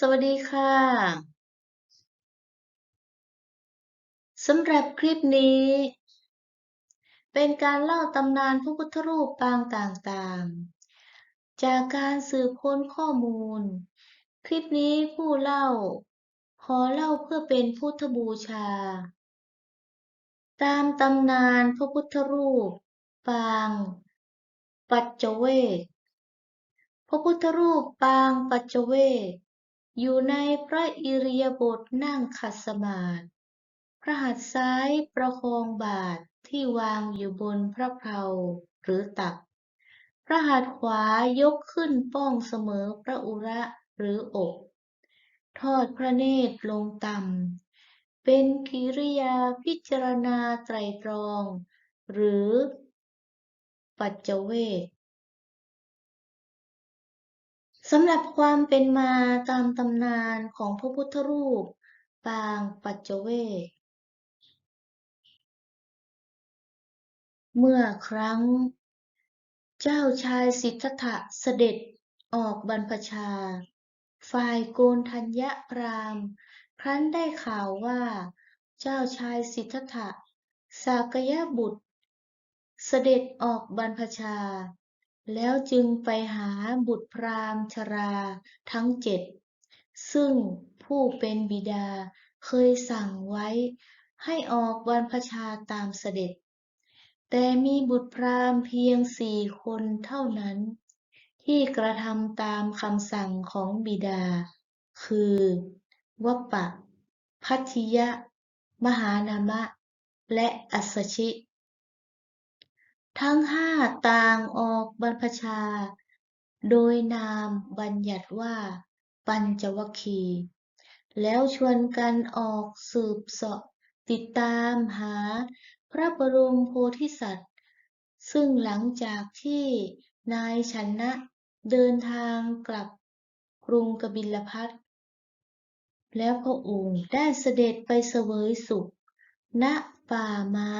สวัสดีค่ะสำหรับคลิปนี้ เป็นการเล่าตำนานพระพุทธรูปปางต่างๆ จากการสืบค้นข้อมูล คลิปนี้ผู้เล่า ขอเล่าเพื่อเป็นพุทธบูชา ตามตำนานพระพุทธรูป ปาง ปัจเจเวกพระพุทธรูปปางปัจเจเวก อยู่ในพระอิริยาบถนั่งขัดสมาธิพระหัตถ์ซ้ายประคองบาตรที่วางอยู่บนพระเพลาหรือตัก พระหัตถ์ขวายกขึ้นป้องเสมอพระอุระหรืออก ทอดพระเนตรลงต่ำ เป็นกิริยาพิจารณาไตรตรอง หรือปัจเจเวก สำหรับความเป็นมาตามตำนานของพระพุทธรูป ปางปัจเจเวเมื่อครั้ง เจ้าชายสิทธัตถะเสด็จออกบรรพชา ฝ่ายโกนทัญญพราม ครั้นได้ข่าวว่า เจ้าชายสิทธัตถะสากยะบุตร เสด็จออกบรรพชา แล้วจึงไปหาบุตรพราหมณ์ชราทั้งเจ็ด ซึ่งผู้เป็นบิดาเคยสั่งไว้ ให้ออกบรรพชาตามเสด็จ แต่มีบุตรพราหมณ์เพียงสี่คนเท่านั้น ที่กระทำตามคำสั่งของบิดา คือวัปปะ พัทธิยะ มหานามะ และอัสสชิ ทั้งห้าต่างออกบรรพชา โดยนามบัญญัติว่า ปัญจวคีแล้วชวนกันออกสืบเสาะติดตามหาพระบรมโพธิสัตว์ ซึ่งหลังจากที่นายชนะเดินทางกลับกรุงกบิลพัทแล้วพระองค์ได้เสด็จไปเสวยสุข ณป่าไม้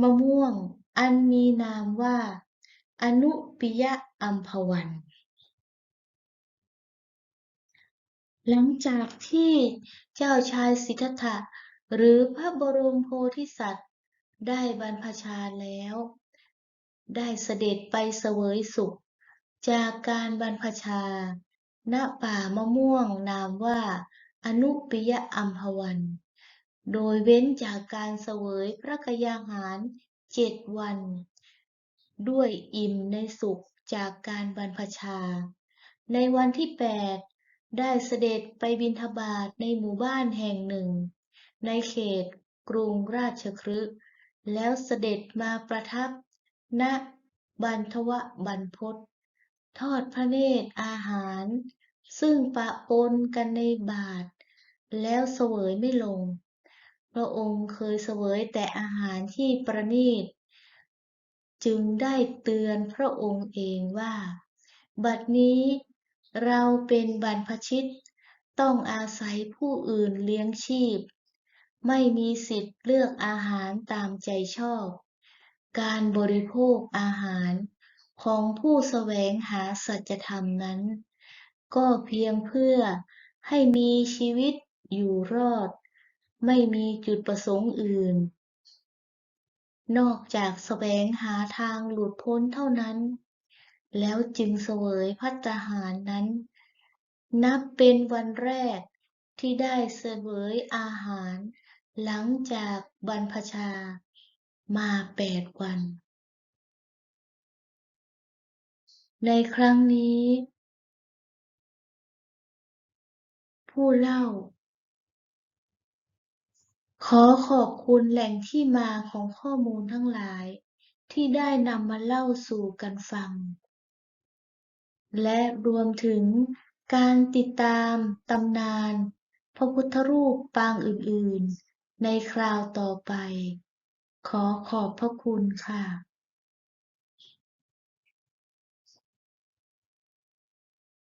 มะม่วง อันมีนามว่า อนุปิยะอัมพวัน หลังจากที่เจ้าชายสิทธัตถะหรือพระบรมโพธิสัตว์ ได้บรรพชาแล้ว ได้เสด็จไปเสวยสุข จากการบรรพชา ณป่ามะม่วงนามว่า อนุปิยะอัมพวัน โดยเว้นจากการเสวยพระกยาหาร เจ็ดวัน ด้วยอิ่มในสุขจากการบรรพชา ในวันที่แปดได้เสด็จไปบิณฑบาตในหมู่บ้านแห่งหนึ่ง ในเขตกรุงราชคฤห์แล้วเสด็จมาประทับ ณ บันทวบรรพตทอดพระเนตรอาหาร ซึ่งปะปนกันในบาท แล้วเสวยไม่ลง พระองค์เคยเสวยแต่อาหารที่ประณีต จึงได้เตือนพระองค์เองว่า บัดนี้เราเป็นบรรพชิต ต้องอาศัยผู้อื่นเลี้ยงชีพ ไม่มีสิทธิ์เลือกอาหารตามใจชอบ การบริโภคอาหารของผู้แสวงหาสัจธรรมนั้น ก็เพียงเพื่อให้มีชีวิตอยู่รอด ไม่มีจุดประสงค์อื่น นอกจากแสวงหาทางหลุดพ้นเท่านั้น แล้วจึงเสวยพัตหารนั้น นับเป็นวันแรกที่ได้เสวยอาหาร หลังจากบรรพชามาแปดวัน ในครั้งนี้ ผู้เล่า ขอขอบคุณแหล่งที่มาของข้อมูลทั้งหลาย ที่ได้นำมาเล่าสู่กันฟัง และรวมถึงการติดตามตำนาน พระพุทธรูปปางอื่น ๆ ในคราวต่อไป ขอขอบพระคุณค่ะ